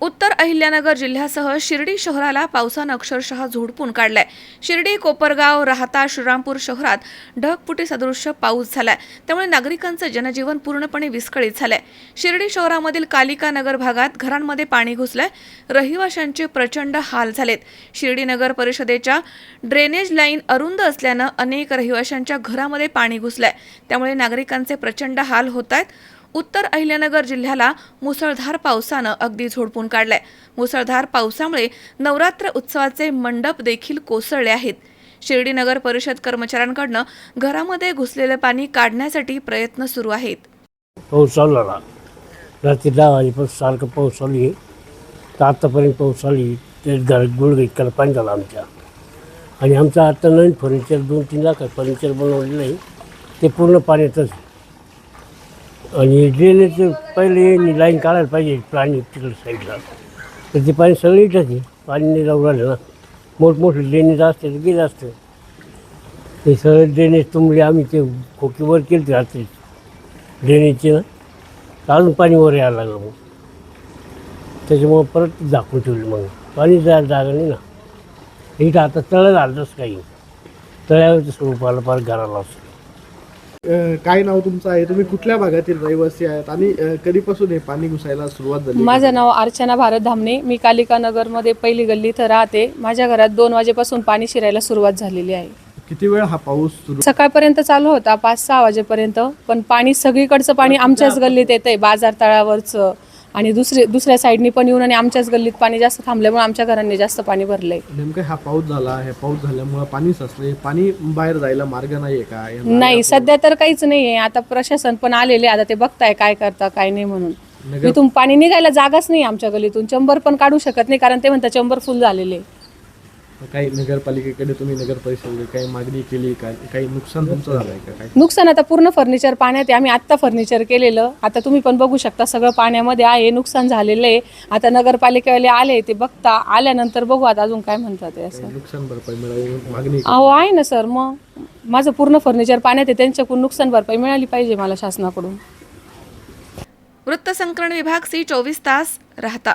उत्तर अहिल्यानगर जिल्ह्यासह शिर्डी शहराला पावसानं अक्षरशः झोडपून काढलाय. शिर्डी कोपरगाव राहता श्रीरामपूर शहरात ढगपुटी सदृश्य पाऊस झालाय. त्यामुळे नागरिकांचं जनजीवन पूर्णपणे विस्कळीत झालंय. शिर्डी शहरामधील कालिका नगर भागात घरांमध्ये पाणी घुसलंय. रहिवाशांचे प्रचंड हाल झालेत. शिर्डी नगर परिषदेच्या ड्रेनेज लाईन अरुंद असल्यानं अनेक रहिवाशांच्या घरामध्ये पाणी घुसलंय. त्यामुळे नागरिकांचे प्रचंड हाल होत आहेत उत्तर अहिल्यानगर जिल्ह्याला मुसळधार पावसानं अगदी झोडपून काढलंय. मुसळधार पावसामुळे नवरात्र उत्सवाचे मंडप देखील कोसळले आहेत. शिर्डी नगर परिषद कर्मचाऱ्यांकडनं घरामध्ये घुसलेलं पाणी काढण्यासाठी प्रयत्न सुरू आहेत. पाऊस आला रात्री दहा वाजेपासून सारखं पाऊस आली आहे. तर आत्तापर्यंत पाऊस आली ते घर गुडघे इतक्याला पाणी झालं आमच्या. आणि आमचं आता नवीन फर्निचर दोन तीन लाख फर्निचर बनवलेलं आहे. ते पूर्ण पाण्यातच आणि ड्रेनेजचं पहिले लाईन काढायला पाहिजे पाणी तिकडं साईडला. तर ते पाणी सगळं इथंच आहे. पाणी नाही जाऊ राहिलं ना. मोठमोठे ड्रेनेज असते तर गेलं असतं. ते सगळे ड्रेनेज तुंबले आम्ही ते खोकीवर केली ते रात्री. ड्रेनेजचे ना अजून पाणी वर यायला लागलं मग. त्याच्यामुळं परत झाकून ठेवली मग. पाणी जायला जागा नाही ना. इथं आता तळं झालंच काही. तळ्यावरचं स्वरूप आलं परत घराला असतं काय नाव तुमचं आहे? तुम्ही कुठल्या भागातील रहिवासी आहेत? आणि कधीपासून हे पाणी घुसायला सुरुवात झाली? माझं नाव अर्चना भारत धामणे. मी कालिका नगरमध्ये पहिली गल्ली इथं राहते. माझ्या घरात दोन वाजेपासून पाणी शिरायला सुरुवात झालेली आहे. किती वेळ हा पाऊस सुरू? सकाळपर्यंत चालू होता पाच सहा वाजेपर्यंत. पण पाणी सगळीकडचं पाणी आमच्याच गल्लीत येतंय बाजार तळावरचं. आणि दुसरे दुसऱ्या साईडनी पण येऊन आणि आमच्याच गल्लीत पाणी जास्त थांबल्यामुळे आमच्या घरांनी जास्त पाणी भरलंय. नेमकं हा पाऊस झाला हे पाऊस झाल्यामुळे पाणी साचले पाणी बाहेर जायला मार्ग नाहीये का? या नाही सध्या तर काहीच नाहीये. आता प्रशासन पण आलेले आता ते बघताय काय करता काय नाही म्हणून. नगर इथून पाणी निघायला जागाच नाही आमच्या गल्लीतून. चंबर पण काढू शकत नाही कारण ते म्हणतात चंबर फुल झालेले काही नगरपालिकेकडे तुम्ही नगर परिषदेकडे काही मागणी केली का? काही नुकसान तुमचं झालंय का? काय? नुकसान आता पूर्ण फर्निचर पाण्यात आहे. आम्ही आत्ता फर्निचर केलेलं. आता तुम्ही पण बघू शकता सगळं पाण्यामध्ये आहे. नुकसान झालेलं आहे. आता नगरपालिकेवाले आले ते बघता. आल्यानंतर बघू आता अजून काय म्हणतात ते असं. नुकसान भरपाई मिळावी मागणी अहो आहे ना सर. मग माझं पूर्ण फर्निचर पाण्यात आहे. त्यांच्याकडून नुकसान भरपाई मिळाली पाहिजे मला शासनाकडून. वृत्तसंकलन विभाग सी चोवीस तास. राहता.